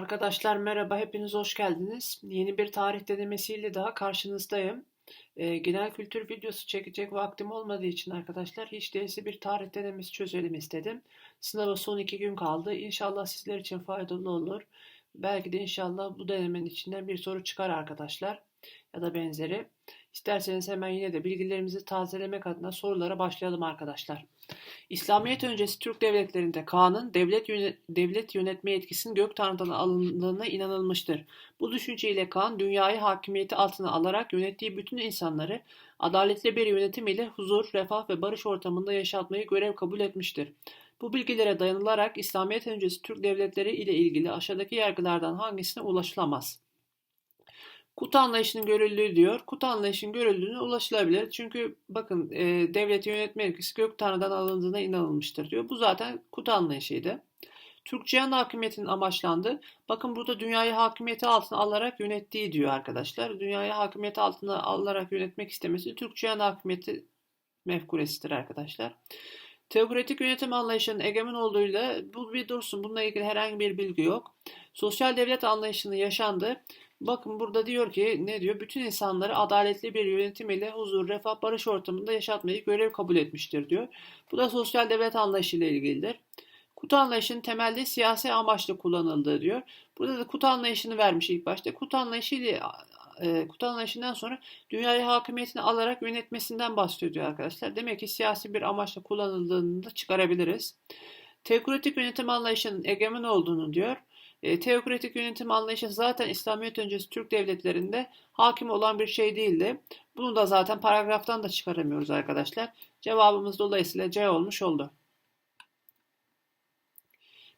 Arkadaşlar merhaba, hepiniz hoş geldiniz. Yeni bir tarih denemesiyle daha karşınızdayım. Ee, genel kültür videosu çekecek vaktim olmadığı için arkadaşlar hiç değilse bir tarih denemesi çözelim istedim. Sınava son iki gün kaldı. İnşallah sizler için faydalı olur. Belki de inşallah bu denemenin içinden bir soru çıkar arkadaşlar ya da benzeri. İsterseniz hemen yine de bilgilerimizi tazelemek adına sorulara başlayalım arkadaşlar. İslamiyet öncesi Türk devletlerinde Kaan'ın devlet, yönet devlet yönetme yetkisinin gök tanrıdan alındığına inanılmıştır. Bu düşünceyle Kaan dünyayı hakimiyeti altına alarak yönettiği bütün insanları adaletli bir yönetim ile huzur, refah ve barış ortamında yaşatmayı görev kabul etmiştir. Bu bilgilere dayanılarak İslamiyet öncesi Türk devletleri ile ilgili aşağıdaki yargılardan hangisine ulaşılamaz? Kutu anlayışının görüldüğü diyor. Kutu anlayışının görüldüğüne ulaşılabilir. Çünkü bakın e, devleti yönetme yetkisi gök tanrıdan alındığına inanılmıştır diyor. Bu zaten kutu anlayışıydı. Türk cihan hakimiyetinin amaçlandı. Bakın burada dünyayı hakimiyeti altına alarak yönettiği diyor arkadaşlar. Dünyayı hakimiyeti altına alarak yönetmek istemesi Türk cihan hakimiyeti mefkuresidir arkadaşlar. Teokratik yönetim anlayışının egemen olduğuyla bu bir dursun. Bununla ilgili herhangi bir bilgi yok. Sosyal devlet anlayışının yaşandığı Bakın burada diyor ki ne diyor? Bütün insanları adaletli bir yönetim ile huzur, refah, barış ortamında yaşatmayı görev kabul etmiştir diyor. Bu da sosyal devlet anlayışı ile ilgilidir. Kutu anlayışının temelde siyasi amaçla kullanıldığı diyor. Burada da kutu anlayışını vermiş ilk başta. Kutu anlayışı ile e, kutu anlayışından sonra dünyayı hakimiyetini alarak yönetmesinden bahsediyor diyor arkadaşlar. Demek ki siyasi bir amaçla kullanıldığını da çıkarabiliriz. Teokratik yönetim anlayışının egemen olduğunu diyor. E, teokratik yönetim anlayışı zaten İslamiyet öncesi Türk devletlerinde hakim olan bir şey değildi. Bunu da zaten paragraftan da çıkaramıyoruz arkadaşlar. Cevabımız dolayısıyla C olmuş oldu.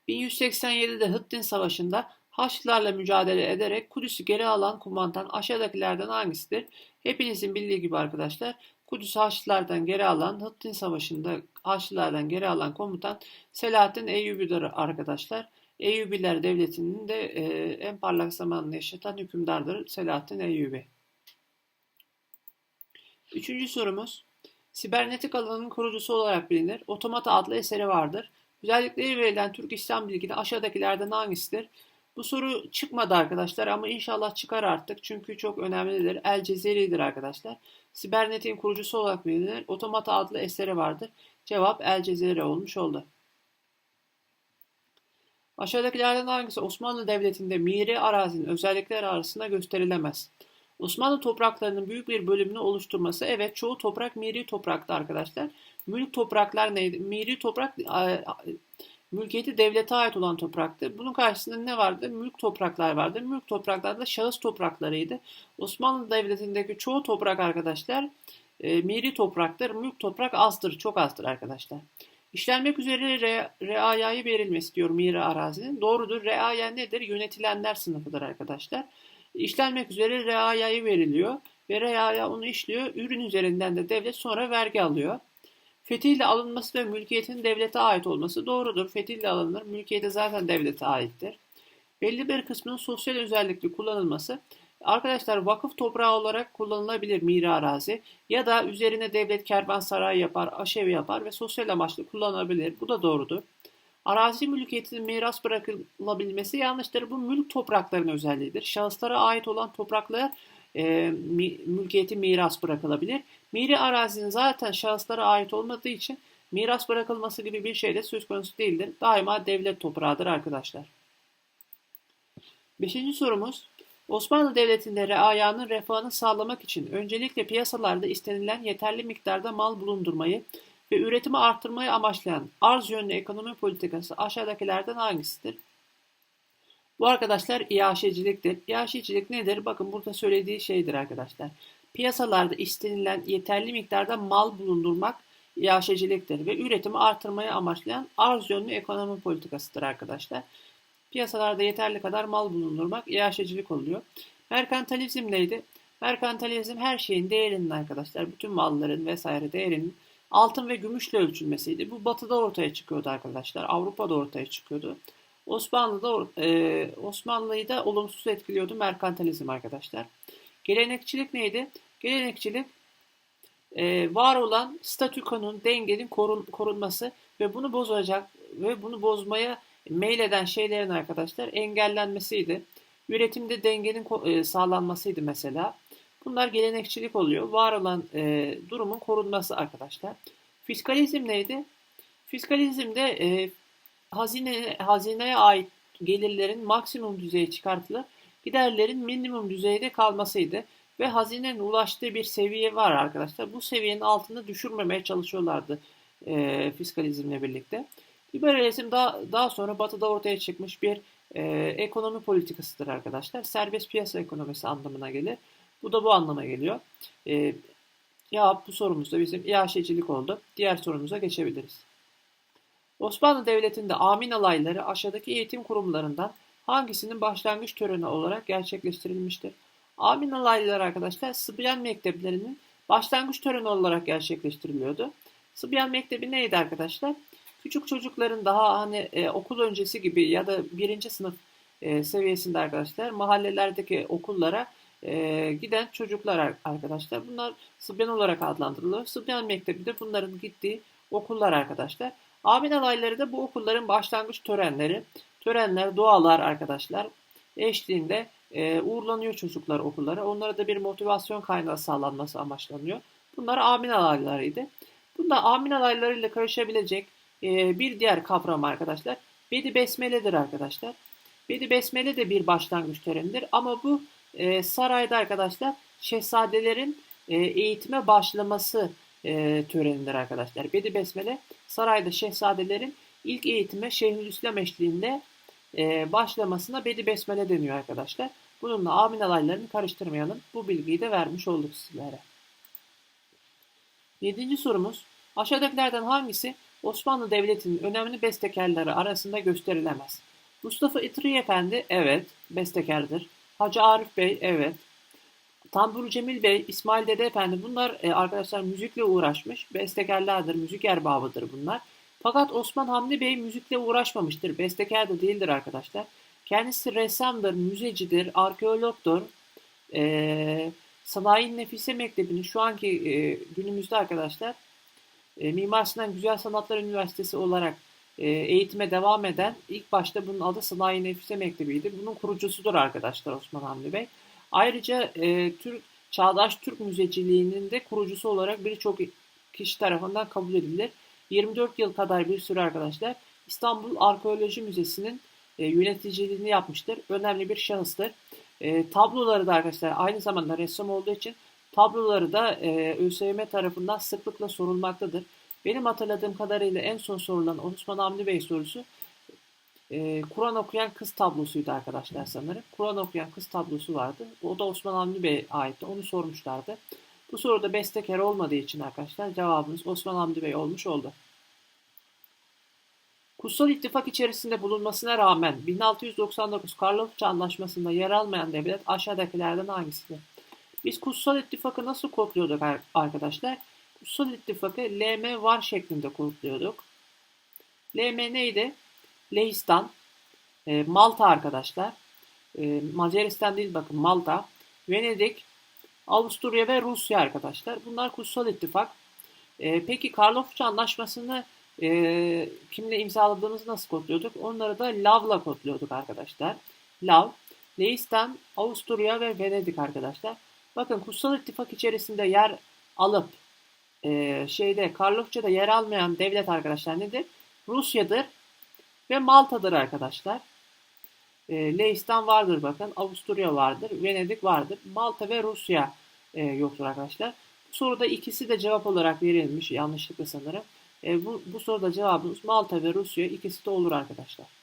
1187'de Hıttin Savaşı'nda Haçlılarla mücadele ederek Kudüs'ü geri alan kumandan aşağıdakilerden hangisidir? Hepinizin bildiği gibi arkadaşlar Kudüs'ü Haçlılardan geri alan Hıttin Savaşı'nda Haçlılardan geri alan komutan Selahaddin Eyyubi'dir arkadaşlar. Eyyubiler Devleti'nin de e, en parlak zamanını yaşatan hükümdardır Selahaddin Eyyubi. Üçüncü sorumuz. Sibernetik alanın kurucusu olarak bilinir. Otomata adlı eseri vardır. Özellikleri verilen Türk İslam bilgide aşağıdakilerden hangisidir? Bu soru çıkmadı arkadaşlar ama inşallah çıkar artık çünkü çok önemlidir. El Cezeri'dir arkadaşlar. Sibernetik'in kurucusu olarak bilinir. Otomata adlı eseri vardır. Cevap El Cezeri olmuş oldu. Aşağıdakilerden hangisi Osmanlı Devleti'nde miri arazinin özellikleri arasında gösterilemez? Osmanlı topraklarının büyük bir bölümünü oluşturması evet çoğu toprak miri topraktı arkadaşlar. Mülk topraklar neydi? Miri toprak mülkiyeti devlete ait olan topraktı. Bunun karşısında ne vardı? Mülk topraklar vardı. Mülk topraklar da şahıs topraklarıydı. Osmanlı Devleti'ndeki çoğu toprak arkadaşlar e, miri topraktır. Mülk toprak azdır, çok azdır arkadaşlar. İşlenmek üzere re, reayayı verilmesi diyor mira arazinin. Doğrudur. Reaya nedir? Yönetilenler sınıfıdır arkadaşlar. İşlenmek üzere reayayı veriliyor ve reaya onu işliyor. Ürün üzerinden de devlet sonra vergi alıyor. Fetihle alınması ve mülkiyetin devlete ait olması doğrudur. Fetihle alınır. Mülkiyeti zaten devlete aittir. Belli bir kısmının sosyal özellikli kullanılması Arkadaşlar vakıf toprağı olarak kullanılabilir miri arazi ya da üzerine devlet kervansaray yapar, aşevi yapar ve sosyal amaçlı kullanılabilir. Bu da doğrudur. Arazi mülkiyetinin miras bırakılabilmesi yanlıştır. Bu mülk topraklarının özelliğidir. Şahıslara ait olan topraklar e, mülkiyeti miras bırakılabilir. Miri arazinin zaten şahıslara ait olmadığı için miras bırakılması gibi bir şey de söz konusu değildir. Daima devlet toprağıdır arkadaşlar. Beşinci sorumuz Osmanlı Devleti'nde reayanın refahını sağlamak için öncelikle piyasalarda istenilen yeterli miktarda mal bulundurmayı ve üretimi arttırmayı amaçlayan arz yönlü ekonomi politikası aşağıdakilerden hangisidir? Bu arkadaşlar iaşeciliktir. İaşecilik nedir? Bakın burada söylediği şeydir arkadaşlar. Piyasalarda istenilen yeterli miktarda mal bulundurmak iaşeciliktir ve üretimi artırmayı amaçlayan arz yönlü ekonomi politikasıdır arkadaşlar. Piyasalarda yeterli kadar mal bulundurmak iaşecilik oluyor. Merkantalizm neydi? Merkantalizm her şeyin değerinin arkadaşlar, bütün malların vesaire değerinin altın ve gümüşle ölçülmesiydi. Bu batıda ortaya çıkıyordu arkadaşlar. Avrupa'da ortaya çıkıyordu. Osmanlı'da e, Osmanlı'yı da olumsuz etkiliyordu merkantalizm arkadaşlar. Gelenekçilik neydi? Gelenekçilik e, var olan statükonun, dengenin korun, korunması ve bunu bozacak ve bunu bozmaya meyleden şeylerin arkadaşlar engellenmesiydi. Üretimde dengenin e, sağlanmasıydı mesela. Bunlar gelenekçilik oluyor. Var olan e, durumun korunması arkadaşlar. Fiskalizm neydi? Fiskalizmde e, hazine hazineye ait gelirlerin maksimum düzeye çıkartılıp giderlerin minimum düzeyde kalmasıydı ve hazinenin ulaştığı bir seviye var arkadaşlar. Bu seviyenin altında düşürmemeye çalışıyorlardı e, fiskalizmle birlikte. Liberalizm daha, daha sonra batıda ortaya çıkmış bir e, ekonomi politikasıdır arkadaşlar. Serbest piyasa ekonomisi anlamına gelir. Bu da bu anlama geliyor. E, ya bu sorumuz da bizim iaşecilik oldu. Diğer sorumuza geçebiliriz. Osmanlı Devleti'nde amin alayları aşağıdaki eğitim kurumlarından hangisinin başlangıç töreni olarak gerçekleştirilmiştir? Amin alayları arkadaşlar Sıbyan Mektepleri'nin başlangıç töreni olarak gerçekleştiriliyordu. Sıbyan Mektebi neydi arkadaşlar? Küçük çocukların daha hani e, okul öncesi gibi ya da birinci sınıf e, seviyesinde arkadaşlar mahallelerdeki okullara e, giden çocuklar arkadaşlar. Bunlar Sıbyan olarak adlandırılıyor. Sıbyan Mektebi de bunların gittiği okullar arkadaşlar. Amin alayları da bu okulların başlangıç törenleri. Törenler, dualar arkadaşlar eşliğinde e, uğurlanıyor çocuklar okullara. Onlara da bir motivasyon kaynağı sağlanması amaçlanıyor. Bunlar amin alaylarıydı. Bunda amin alaylarıyla karışabilecek e, bir diğer kavram arkadaşlar. Bedi Besmele'dir arkadaşlar. Bedi Besmele de bir başlangıç törenidir ama bu e, sarayda arkadaşlar şehzadelerin e, eğitime başlaması e, törenidir arkadaşlar. Bedi Besmele sarayda şehzadelerin ilk eğitime Şeyhülislam eşliğinde e, başlamasına Bedi Besmele deniyor arkadaşlar. Bununla amin alaylarını karıştırmayalım. Bu bilgiyi de vermiş olduk sizlere. Yedinci sorumuz. Aşağıdakilerden hangisi Osmanlı Devleti'nin önemli bestekarları arasında gösterilemez? Mustafa İtri Efendi evet bestekardır. Hacı Arif Bey evet. Tambur Cemil Bey, İsmail Dede Efendi bunlar e, arkadaşlar müzikle uğraşmış. Bestekarlardır, müzik erbabıdır bunlar. Fakat Osman Hamdi Bey müzikle uğraşmamıştır. Bestekar da değildir arkadaşlar. Kendisi ressamdır, müzecidir, arkeologdur. Ee, Sanayi Nefise Mektebi'nin şu anki e, günümüzde arkadaşlar e, Mimar Sinan Güzel Sanatlar Üniversitesi olarak e, eğitime devam eden ilk başta bunun adı Sanayi Nefise Mektebi'ydi. Bunun kurucusudur arkadaşlar Osman Hamdi Bey. Ayrıca e, Türk Çağdaş Türk Müzeciliğinin de kurucusu olarak birçok kişi tarafından kabul edilir. 24 yıl kadar bir süre arkadaşlar İstanbul Arkeoloji Müzesi'nin e, yöneticiliğini yapmıştır. Önemli bir şahıstır. E, tabloları da arkadaşlar aynı zamanda ressam olduğu için tabloları da e, ÖSYM tarafından sıklıkla sorulmaktadır. Benim hatırladığım kadarıyla en son sorulan Osman Hamdi Bey sorusu e, Kur'an okuyan kız tablosuydu arkadaşlar sanırım. Kur'an okuyan kız tablosu vardı. O da Osman Hamdi Bey'e aitti. Onu sormuşlardı. Bu soruda bestekar olmadığı için arkadaşlar cevabımız Osman Hamdi Bey olmuş oldu. Kutsal İttifak içerisinde bulunmasına rağmen 1699 Karlofça Anlaşması'nda yer almayan devlet aşağıdakilerden hangisidir? Biz Kutsal İttifak'ı nasıl kodluyorduk arkadaşlar? Kutsal İttifak'ı LM var şeklinde kodluyorduk. LM neydi? Lehistan, e, Malta arkadaşlar. E, Macaristan değil bakın Malta, Venedik, Avusturya ve Rusya arkadaşlar. Bunlar Kutsal İttifak. E, peki Karlofça Anlaşması'nı e, kimle imzaladığımızı nasıl kodluyorduk? Onları da LAV'la kodluyorduk arkadaşlar. LAV, Leistan, Avusturya ve Venedik arkadaşlar. Bakın Kutsal İttifak içerisinde yer alıp e, şeyde Karlofça'da yer almayan devlet arkadaşlar nedir? Rusya'dır ve Malta'dır arkadaşlar. E, Leistan vardır bakın. Avusturya vardır. Venedik vardır. Malta ve Rusya e, yoktur arkadaşlar. Bu soruda ikisi de cevap olarak verilmiş. Yanlışlıkla sanırım. E, bu, bu soruda cevabımız Malta ve Rusya ikisi de olur arkadaşlar.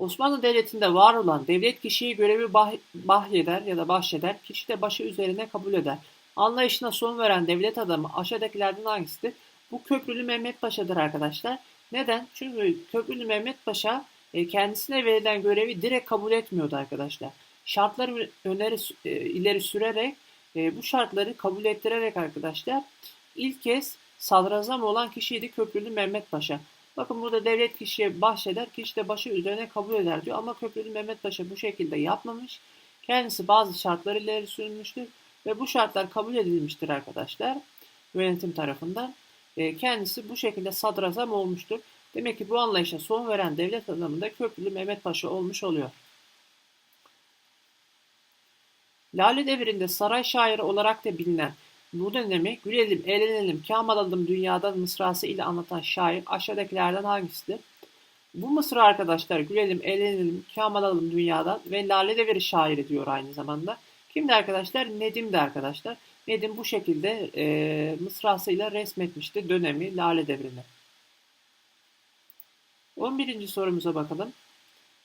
Osmanlı Devleti'nde var olan devlet kişiyi görevi bah bahyeder ya da bahşeder, kişi de başı üzerine kabul eder. Anlayışına son veren devlet adamı aşağıdakilerden hangisidir? Bu Köprülü Mehmet Paşa'dır arkadaşlar. Neden? Çünkü Köprülü Mehmet Paşa e, kendisine verilen görevi direkt kabul etmiyordu arkadaşlar. Şartları öneri e, ileri sürerek e, bu şartları kabul ettirerek arkadaşlar ilk kez sadrazam olan kişiydi Köprülü Mehmet Paşa. Bakın burada devlet kişiye bahşeder, kişi de başı üzerine kabul eder diyor. Ama Köprülü Mehmet Paşa bu şekilde yapmamış. Kendisi bazı şartları ileri sürmüştür ve bu şartlar kabul edilmiştir arkadaşlar yönetim tarafından. e, kendisi bu şekilde sadrazam olmuştur. Demek ki bu anlayışa son veren devlet adamı da Köprülü Mehmet Paşa olmuş oluyor. Lale Devri'nde saray şairi olarak da bilinen bu dönemi gülelim, eğlenelim, kâm alalım dünyadan mısrası ile anlatan şair aşağıdakilerden hangisidir? Bu mısra arkadaşlar gülelim, eğlenelim, kâm alalım dünyadan ve Lale Devri şairi diyor aynı zamanda. Kimdi arkadaşlar? Nedim de arkadaşlar. Nedim bu şekilde e, mısrasıyla resmetmişti dönemi Lale Devri'ni. 11. sorumuza bakalım.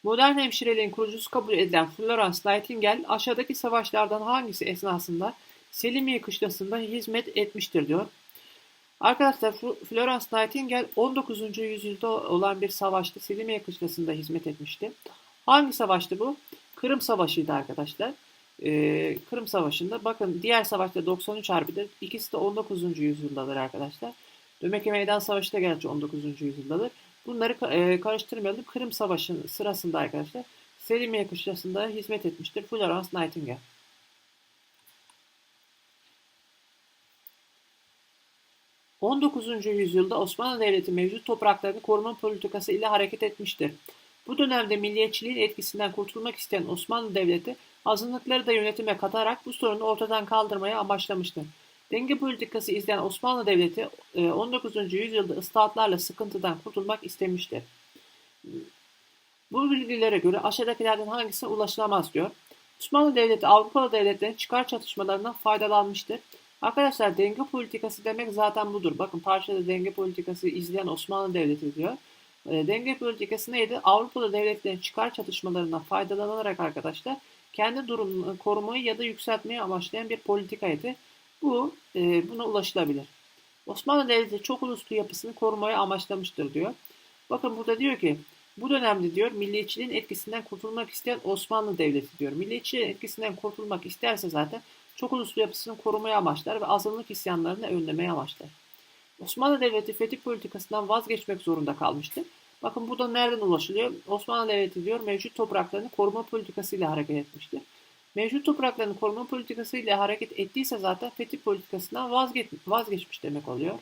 Modern hemşireliğin kurucusu kabul edilen Florence Nightingale aşağıdaki savaşlardan hangisi esnasında Selimiye kışlasında hizmet etmiştir diyor. Arkadaşlar Florence Nightingale 19. yüzyılda olan bir savaşta Selimiye kışlasında hizmet etmişti. Hangi savaştı bu? Kırım Savaşı'ydı arkadaşlar. Ee, Kırım Savaşı'nda bakın diğer savaşta 93 Harbi'dir. İkisi de 19. yüzyıldadır arkadaşlar. Dömeke Meydan Savaşı da gerçi 19. yüzyıldadır. Bunları e, karıştırmayalım. Kırım Savaşı sırasında arkadaşlar Selimiye kışlasında hizmet etmiştir Florence Nightingale. 19. yüzyılda Osmanlı Devleti mevcut topraklarını koruma politikası ile hareket etmiştir. Bu dönemde milliyetçiliğin etkisinden kurtulmak isteyen Osmanlı Devleti azınlıkları da yönetime katarak bu sorunu ortadan kaldırmaya amaçlamıştır. Denge politikası izleyen Osmanlı Devleti 19. E, yüzyılda ıslahatlarla sıkıntıdan kurtulmak istemiştir. Bu bilgilere göre aşağıdakilerden hangisine ulaşılamaz diyor. Osmanlı Devleti Avrupalı devletlerin çıkar çatışmalarından faydalanmıştır. Arkadaşlar denge politikası demek zaten budur. Bakın parçada denge politikası izleyen Osmanlı Devleti diyor. E, denge politikası neydi? Avrupa'da devletlerin çıkar çatışmalarından faydalanarak arkadaşlar kendi durumunu korumayı ya da yükseltmeyi amaçlayan bir politikaydı. Bu e, buna ulaşılabilir. Osmanlı Devleti çok uluslu yapısını korumaya amaçlamıştır diyor. Bakın burada diyor ki bu dönemde diyor milliyetçiliğin etkisinden kurtulmak isteyen Osmanlı Devleti diyor. Milliyetçiliğin etkisinden kurtulmak isterse zaten çok uluslu yapısını korumaya amaçlar ve azınlık isyanlarını önlemeye amaçlar. Osmanlı Devleti fetih politikasından vazgeçmek zorunda kalmıştı. Bakın burada nereden ulaşılıyor? Osmanlı Devleti diyor mevcut topraklarını koruma politikasıyla hareket etmiştir. Mevcut topraklarını koruma politikasıyla hareket ettiyse zaten fetih politikasından vazgeç, vazgeçmiş demek oluyor.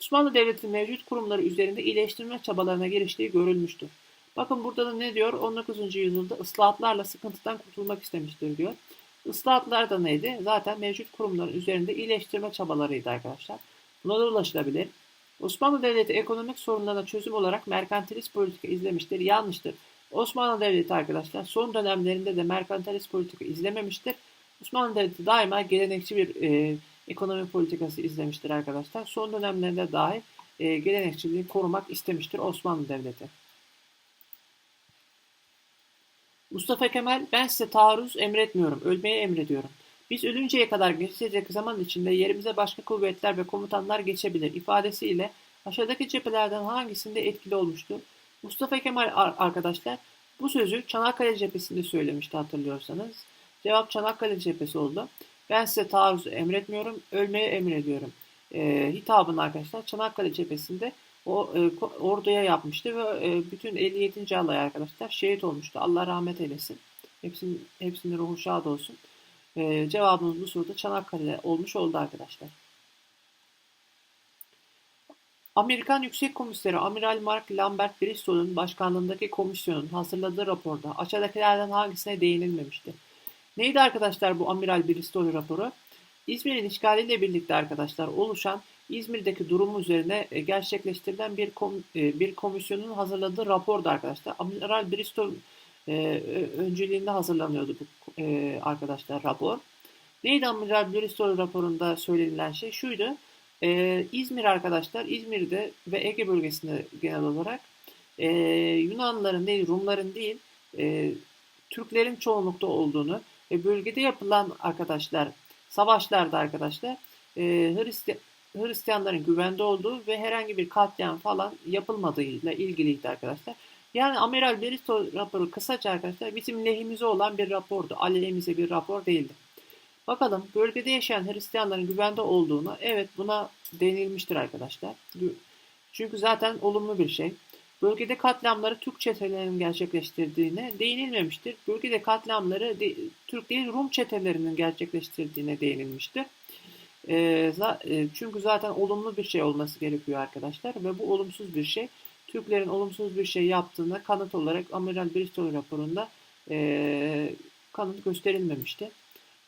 Osmanlı Devleti mevcut kurumları üzerinde iyileştirme çabalarına giriştiği görülmüştür. Bakın burada da ne diyor? 19. yüzyılda ıslahatlarla sıkıntıdan kurtulmak istemiştir diyor. Islahatlar da neydi? Zaten mevcut kurumların üzerinde iyileştirme çabalarıydı arkadaşlar. Buna da ulaşılabilir. Osmanlı Devleti ekonomik sorunlarına çözüm olarak merkantilist politika izlemiştir. Yanlıştır. Osmanlı Devleti arkadaşlar son dönemlerinde de merkantilist politika izlememiştir. Osmanlı Devleti daima gelenekçi bir e, ekonomi politikası izlemiştir arkadaşlar. Son dönemlerinde dahi e, gelenekçiliği korumak istemiştir Osmanlı Devleti. Mustafa Kemal ben size taarruz emretmiyorum, ölmeye emrediyorum. Biz ölünceye kadar geçecek zaman içinde yerimize başka kuvvetler ve komutanlar geçebilir ifadesiyle aşağıdaki cephelerden hangisinde etkili olmuştu? Mustafa Kemal arkadaşlar bu sözü Çanakkale cephesinde söylemişti hatırlıyorsanız. Cevap Çanakkale cephesi oldu. Ben size taarruzu emretmiyorum, ölmeye emrediyorum. E, hitabını arkadaşlar Çanakkale cephesinde o e, orduya yapmıştı ve e, bütün 57. alay arkadaşlar şehit olmuştu. Allah rahmet eylesin. Hepsinin, hepsinin ruhu şad olsun. E, cevabımız bu soruda Çanakkale olmuş oldu arkadaşlar. Amerikan Yüksek Komiseri Amiral Mark Lambert Bristol'un başkanlığındaki komisyonun hazırladığı raporda aşağıdakilerden hangisine değinilmemişti? Neydi arkadaşlar bu Amiral Bristol raporu? İzmir'in işgaliyle birlikte arkadaşlar oluşan İzmir'deki durumu üzerine e, gerçekleştirilen bir kom, e, bir komisyonun hazırladığı rapordu arkadaşlar. Amiral Bristol e, önceliğinde hazırlanıyordu bu arkadaşlar rapor. Neydi Amiral Bristol raporunda söylenilen şey? Şuydu. İzmir arkadaşlar İzmir'de ve Ege bölgesinde genel olarak Yunanlıların değil Rumların değil Türklerin çoğunlukta olduğunu ve bölgede yapılan arkadaşlar savaşlarda arkadaşlar Hristiyan Hristiyanların güvende olduğu ve herhangi bir katliam falan yapılmadığıyla ilgiliydi arkadaşlar. Yani Amiral Bristol raporu kısaca arkadaşlar bizim lehimize olan bir rapordu. Aleyhimize bir rapor değildi. Bakalım bölgede yaşayan Hristiyanların güvende olduğunu evet buna denilmiştir arkadaşlar. Çünkü zaten olumlu bir şey. Bölgede katliamları Türk çetelerinin gerçekleştirdiğine değinilmemiştir. Bölgede katliamları Türk değil Rum çetelerinin gerçekleştirdiğine değinilmiştir. E, za, e, çünkü zaten olumlu bir şey olması gerekiyor arkadaşlar ve bu olumsuz bir şey. Türklerin olumsuz bir şey yaptığına kanıt olarak Amiral Bristol raporunda e, kanıt gösterilmemişti.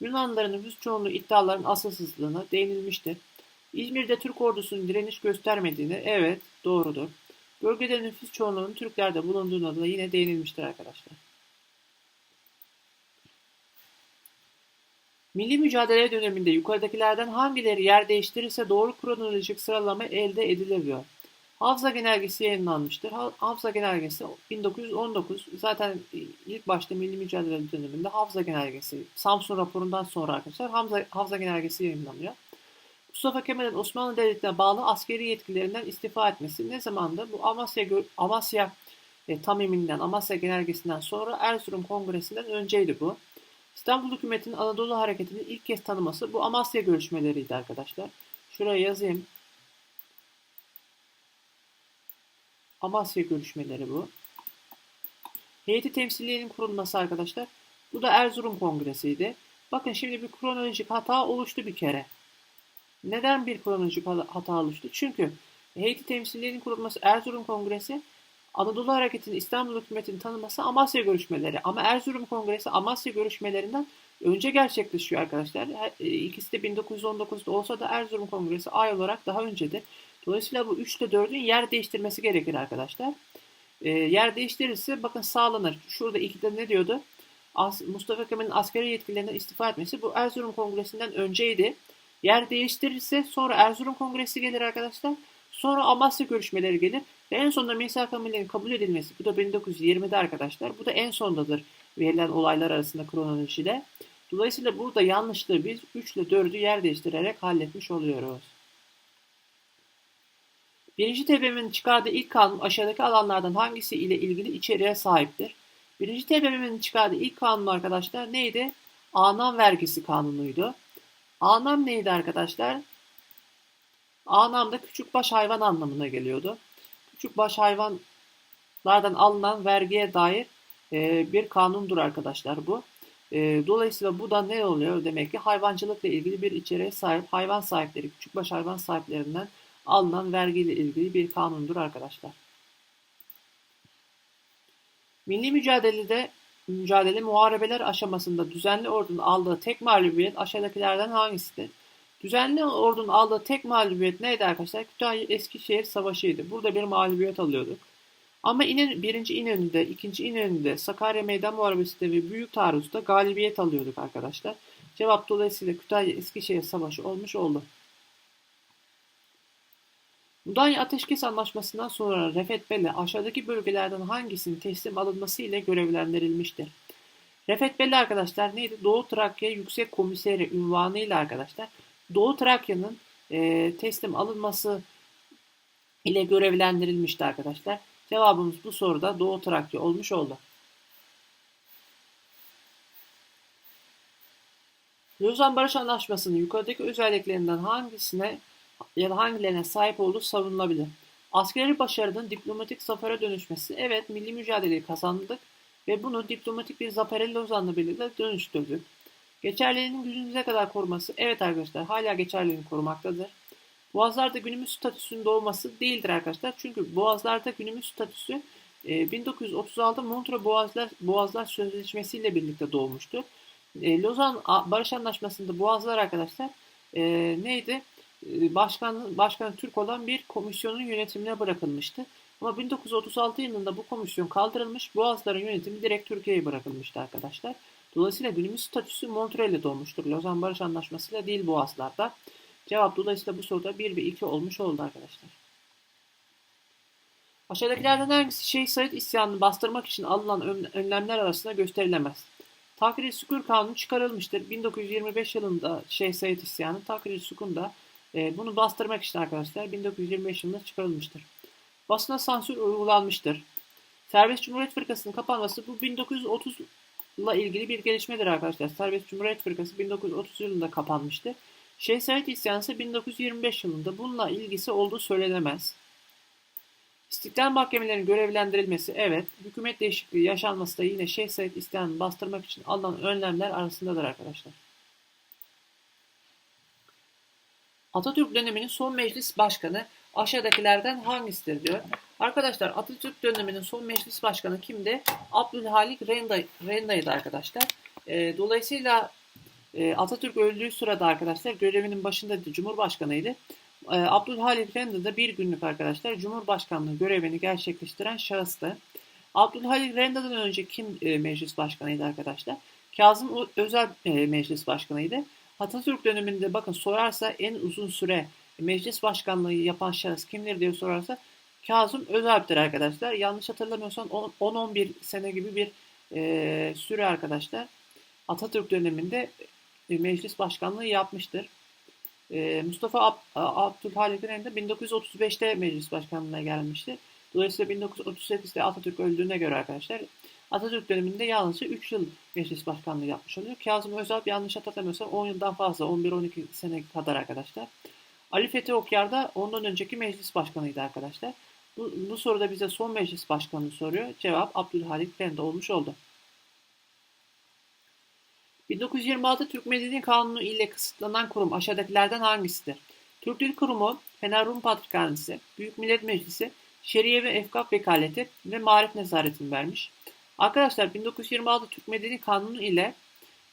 Yunanlıların nüfus çoğunluğu iddiaların asılsızlığına değinilmiştir. İzmir'de Türk ordusunun direniş göstermediğini evet doğrudur. Bölgede nüfus çoğunluğunun Türklerde bulunduğuna da yine değinilmiştir arkadaşlar. Milli mücadele döneminde yukarıdakilerden hangileri yer değiştirirse doğru kronolojik sıralama elde ediliyor. Hafıza genelgesi yayınlanmıştır. Hafıza genelgesi 1919 zaten ilk başta milli mücadele döneminde Hafıza genelgesi Samsun raporundan sonra arkadaşlar Hafıza, Hafıza genelgesi yayınlanıyor. Mustafa Kemal'in Osmanlı Devleti'ne bağlı askeri yetkilerinden istifa etmesi ne zamandı? Bu Amasya, Amasya e, tamiminden, Amasya genelgesinden sonra Erzurum Kongresi'nden önceydi bu. İstanbul hükümetinin Anadolu hareketini ilk kez tanıması bu Amasya görüşmeleriydi arkadaşlar. Şuraya yazayım. Amasya görüşmeleri bu. Heyeti temsiliyenin kurulması arkadaşlar. Bu da Erzurum Kongresi'ydi. Bakın şimdi bir kronolojik hata oluştu bir kere. Neden bir kronolojik hata oluştu? Çünkü heyeti temsiliyenin kurulması Erzurum Kongresi, Anadolu Hareketi'nin İstanbul hükümetini tanıması Amasya görüşmeleri. Ama Erzurum Kongresi Amasya görüşmelerinden önce gerçekleşiyor arkadaşlar. E, ikisi de 1919'da olsa da Erzurum Kongresi ay olarak daha öncedir. Dolayısıyla bu 3 ile 4'ün yer değiştirmesi gerekir arkadaşlar. E, yer değiştirirse bakın sağlanır. Şurada 2'de ne diyordu? As, Mustafa Kemal'in askeri yetkililerinden istifa etmesi bu Erzurum Kongresi'nden önceydi. Yer değiştirirse sonra Erzurum Kongresi gelir arkadaşlar. Sonra Amasya görüşmeleri gelir. Ve en sonunda misak Milli'nin kabul edilmesi. Bu da 1920'de arkadaşlar. Bu da en sondadır verilen olaylar arasında kronolojide. Dolayısıyla burada yanlışlığı biz 3 ile 4'ü yer değiştirerek halletmiş oluyoruz. Birinci TBMM'nin çıkardığı ilk kanun aşağıdaki alanlardan hangisi ile ilgili içeriğe sahiptir? Birinci TBMM'nin çıkardığı ilk kanun arkadaşlar neydi? Anam vergisi kanunuydu. Anam neydi arkadaşlar? Anam da küçük baş hayvan anlamına geliyordu. Küçük baş hayvanlardan alınan vergiye dair e, bir kanundur arkadaşlar bu. E, dolayısıyla bu da ne oluyor? Demek ki hayvancılıkla ilgili bir içeriğe sahip hayvan sahipleri, küçük baş hayvan sahiplerinden alınan vergiyle ilgili bir kanundur arkadaşlar. Milli mücadelede mücadele muharebeler aşamasında düzenli ordunun aldığı tek mağlubiyet aşağıdakilerden hangisidir? Düzenli ordunun aldığı tek mağlubiyet neydi arkadaşlar? Kütahya Eskişehir Savaşı'ydı. Burada bir mağlubiyet alıyorduk. Ama İnen, birinci İnönü'de, ikinci İnönü'de, Sakarya Meydan Muharebesi'nde ve Büyük Taarruz'da galibiyet alıyorduk arkadaşlar. Cevap dolayısıyla Kütahya Eskişehir Savaşı olmuş oldu. Mudanya Ateşkes Anlaşması'ndan sonra Refet Belle aşağıdaki bölgelerden hangisinin teslim alınması ile görevlendirilmiştir? Refet Belle arkadaşlar neydi? Doğu Trakya Yüksek Komiseri ünvanı ile arkadaşlar Doğu Trakya'nın e, teslim alınması ile görevlendirilmişti arkadaşlar. Cevabımız bu soruda Doğu Trakya olmuş oldu. Lozan Barış Anlaşması'nın yukarıdaki özelliklerinden hangisine ya da hangilerine sahip olduğu savunulabilir. Askeri başarının diplomatik zafere dönüşmesi. Evet milli mücadeleyi kazandık ve bunu diplomatik bir zafere Lozan'la birlikte dönüştürdük. Geçerliliğinin günümüze kadar koruması. Evet arkadaşlar hala geçerliliğini korumaktadır. Boğazlarda günümüz statüsünün doğması değildir arkadaşlar. Çünkü Boğazlarda günümüz statüsü 1936 e, Montreux Boğazlar, Boğazlar Sözleşmesi ile birlikte doğmuştur. E, Lozan Barış Anlaşması'nda Boğazlar arkadaşlar e, neydi? Başkan, başkan Türk olan bir komisyonun yönetimine bırakılmıştı. Ama 1936 yılında bu komisyon kaldırılmış, Boğazların yönetimi direkt Türkiye'ye bırakılmıştı arkadaşlar. Dolayısıyla günümüz statüsü Montreal'de doğmuştur. Lozan Barış Anlaşması'yla değil Boğazlar'da. Cevap dolayısıyla bu soruda 1 ve 2 olmuş oldu arkadaşlar. Aşağıdakilerden hangisi Şeyh Said isyanını bastırmak için alınan önlemler arasında gösterilemez? Takrir Sükun Kanunu çıkarılmıştır. 1925 yılında Şeyh Said isyanı Takrir Sükun da e, bunu bastırmak için arkadaşlar 1925 yılında çıkarılmıştır. Basına sansür uygulanmıştır. Serbest Cumhuriyet Fırkası'nın kapanması bu 1930 ile ilgili bir gelişmedir arkadaşlar. Serbest Cumhuriyet Fırkası 1930 yılında kapanmıştı. Şeyh Said isyanı ise 1925 yılında bununla ilgisi olduğu söylenemez. İstiklal mahkemelerinin görevlendirilmesi evet, hükümet değişikliği yaşanması da yine Şeyh Said isyanını bastırmak için alınan önlemler arasındadır arkadaşlar. Atatürk döneminin son meclis başkanı aşağıdakilerden hangisidir diyor. Arkadaşlar Atatürk döneminin son meclis başkanı kimdi? Abdülhalik Renda, Renda'ydı arkadaşlar. E, dolayısıyla e, Atatürk öldüğü sırada arkadaşlar görevinin başında Cumhurbaşkanıydı. E, Abdülhalik Renda da bir günlük arkadaşlar Cumhurbaşkanlığı görevini gerçekleştiren şahıstı. Abdülhalik Renda'dan önce kim e, meclis başkanıydı arkadaşlar? Kazım Özel e, meclis başkanıydı. Atatürk döneminde bakın sorarsa en uzun süre meclis başkanlığı yapan şahıs kimdir diye sorarsa Kazım Özalp'tir arkadaşlar. Yanlış hatırlamıyorsam 10-11 sene gibi bir e, süre arkadaşlar. Atatürk döneminde e, meclis başkanlığı yapmıştır. E, Mustafa Ab Abdülhalik de 1935'te meclis başkanlığına gelmiştir. Dolayısıyla 1938'de Atatürk öldüğüne göre arkadaşlar Atatürk döneminde yalnızca 3 yıl meclis başkanlığı yapmış oluyor. Kazım Özalp yanlış hatırlamıyorsam 10 yıldan fazla 11-12 sene kadar arkadaşlar. Ali Fethi Okyar da ondan önceki meclis başkanıydı arkadaşlar. Bu, bu soruda bize son meclis başkanını soruyor. Cevap Abdülhalik Bende olmuş oldu. 1926 Türk Medeni Kanunu ile kısıtlanan kurum aşağıdakilerden hangisidir? Türk Dil Kurumu, Fener Rum Patrikhanesi, Büyük Millet Meclisi, Şeriye ve Efkaf Vekaleti ve Marif Nezaretini vermiş. Arkadaşlar 1926 Türk Medeni Kanunu ile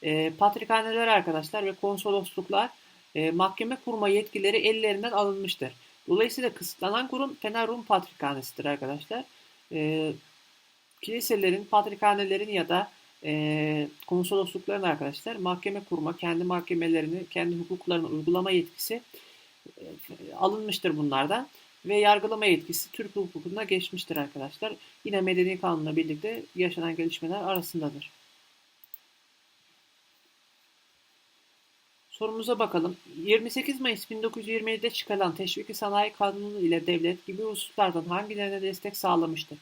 e, patrikhaneler arkadaşlar ve konsolosluklar e, mahkeme kurma yetkileri ellerinden alınmıştır. Dolayısıyla kısıtlanan kurum Fener Rum Patrikhanesi'dir arkadaşlar. E, kiliselerin, patrikhanelerin ya da e, konsoloslukların arkadaşlar mahkeme kurma, kendi mahkemelerini, kendi hukuklarını uygulama yetkisi e, alınmıştır bunlardan ve yargılama yetkisi Türk hukukuna geçmiştir arkadaşlar. Yine Medeni Kanun'la birlikte yaşanan gelişmeler arasındadır. Sorumuza bakalım. 28 Mayıs 1927'de çıkarılan Teşviki Sanayi Kanunu ile devlet gibi hususlardan hangilerine destek sağlamıştır?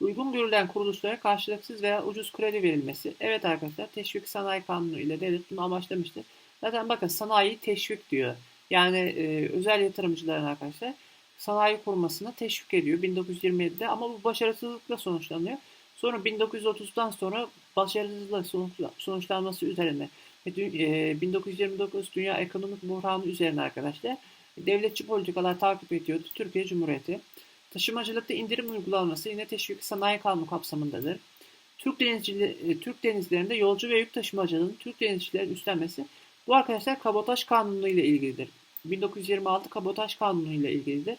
Uygun görülen kuruluşlara karşılıksız veya ucuz kredi verilmesi. Evet arkadaşlar Teşvik Sanayi Kanunu ile devlet bunu amaçlamıştır. Zaten bakın sanayi teşvik diyor. Yani e, özel yatırımcıların arkadaşlar sanayi kurmasına teşvik ediyor 1927'de ama bu başarısızlıkla sonuçlanıyor. Sonra 1930'dan sonra başarısızlıkla sonuçlanması üzerine 1929 e, Dünya Ekonomik Buhranı üzerine arkadaşlar devletçi politikalar takip ediyordu Türkiye Cumhuriyeti. Taşımacılıkta indirim uygulanması yine teşvik sanayi kanunu kapsamındadır. Türk, denizcileri, Türk denizlerinde yolcu ve yük taşımacılığının Türk denizcilerin üstlenmesi bu arkadaşlar kabotaj kanunu ile ilgilidir. 1926 kabotaj kanunu ile ilgilidir.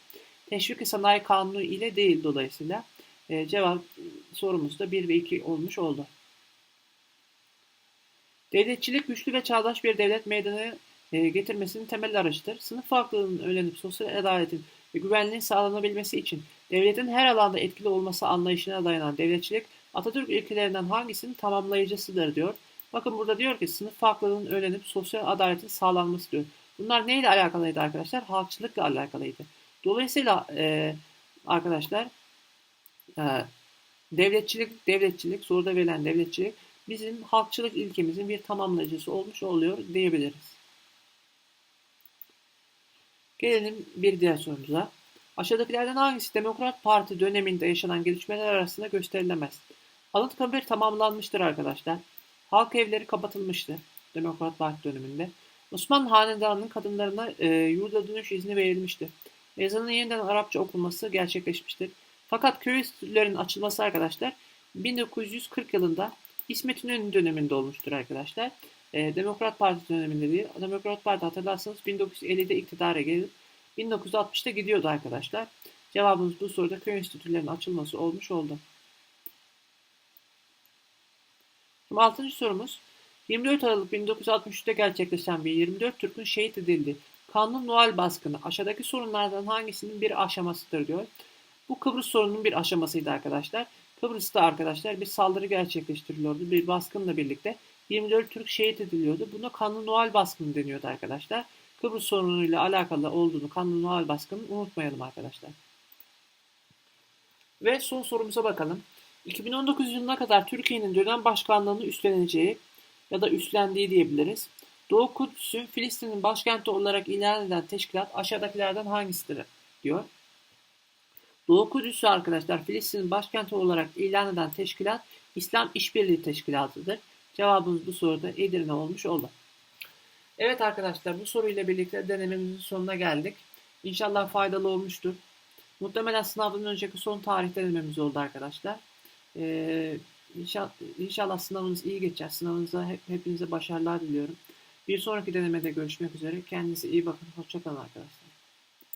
Teşvik sanayi kanunu ile değil dolayısıyla e, cevap sorumuzda 1 ve 2 olmuş oldu. Devletçilik güçlü ve çağdaş bir devlet meydana e, getirmesinin temel aracıdır. Sınıf farklılığının önlenip sosyal adaletin ve güvenliğin sağlanabilmesi için devletin her alanda etkili olması anlayışına dayanan devletçilik Atatürk ilkelerinden hangisinin tamamlayıcısıdır diyor. Bakın burada diyor ki sınıf farklılığının önlenip sosyal adaletin sağlanması diyor. Bunlar neyle alakalıydı arkadaşlar? Halkçılıkla alakalıydı. Dolayısıyla e, arkadaşlar e, devletçilik, devletçilik, soruda verilen devletçilik bizim halkçılık ilkemizin bir tamamlayıcısı olmuş oluyor diyebiliriz. Gelelim bir diğer sorumuza. Aşağıdakilerden hangisi Demokrat Parti döneminde yaşanan gelişmeler arasında gösterilemez? Anıtkabir tamamlanmıştır arkadaşlar. Halk evleri kapatılmıştır Demokrat Parti döneminde. Osmanlı Hanedanı'nın kadınlarına e, yurda dönüş izni verilmiştir. Ezanın yeniden Arapça okunması gerçekleşmiştir. Fakat köy enstitülerinin açılması arkadaşlar 1940 yılında İsmet İnönü döneminde olmuştur arkadaşlar. E, Demokrat Parti döneminde değil. Demokrat Parti hatırlarsanız 1950'de iktidara gelip 1960'ta gidiyordu arkadaşlar. Cevabımız bu soruda köy enstitülerinin açılması olmuş oldu. Şimdi 6. sorumuz. 24 Aralık 1963'te gerçekleşen bir 24 Türk'ün şehit edildi. Kanlı Noel baskını aşağıdaki sorunlardan hangisinin bir aşamasıdır diyor. Bu Kıbrıs sorunun bir aşamasıydı arkadaşlar. Kıbrıs'ta arkadaşlar bir saldırı gerçekleştiriliyordu. Bir baskınla birlikte 24 Türk şehit ediliyordu. Buna kanlı Noel baskını deniyordu arkadaşlar. Kıbrıs sorunuyla alakalı olduğunu kanlı Noel baskını unutmayalım arkadaşlar. Ve son sorumuza bakalım. 2019 yılına kadar Türkiye'nin dönem başkanlığını üstleneceği ya da üstlendiği diyebiliriz. Doğu Kudüs'ü Filistin'in başkenti olarak ilan eden teşkilat aşağıdakilerden hangisidir diyor. Doğu Kudüs'ü arkadaşlar Filistin'in başkenti olarak ilan eden teşkilat İslam İşbirliği Teşkilatı'dır. Cevabımız bu soruda Edirne olmuş oldu. Evet arkadaşlar bu soruyla birlikte denememizin sonuna geldik. İnşallah faydalı olmuştur. Muhtemelen sınavdan önceki son tarih denememiz oldu arkadaşlar. Ee, inşallah, inşallah sınavınız iyi geçer. Sınavınıza hep, hepinize başarılar diliyorum. Bir sonraki denemede görüşmek üzere. Kendinize iyi bakın. Hoşçakalın arkadaşlar.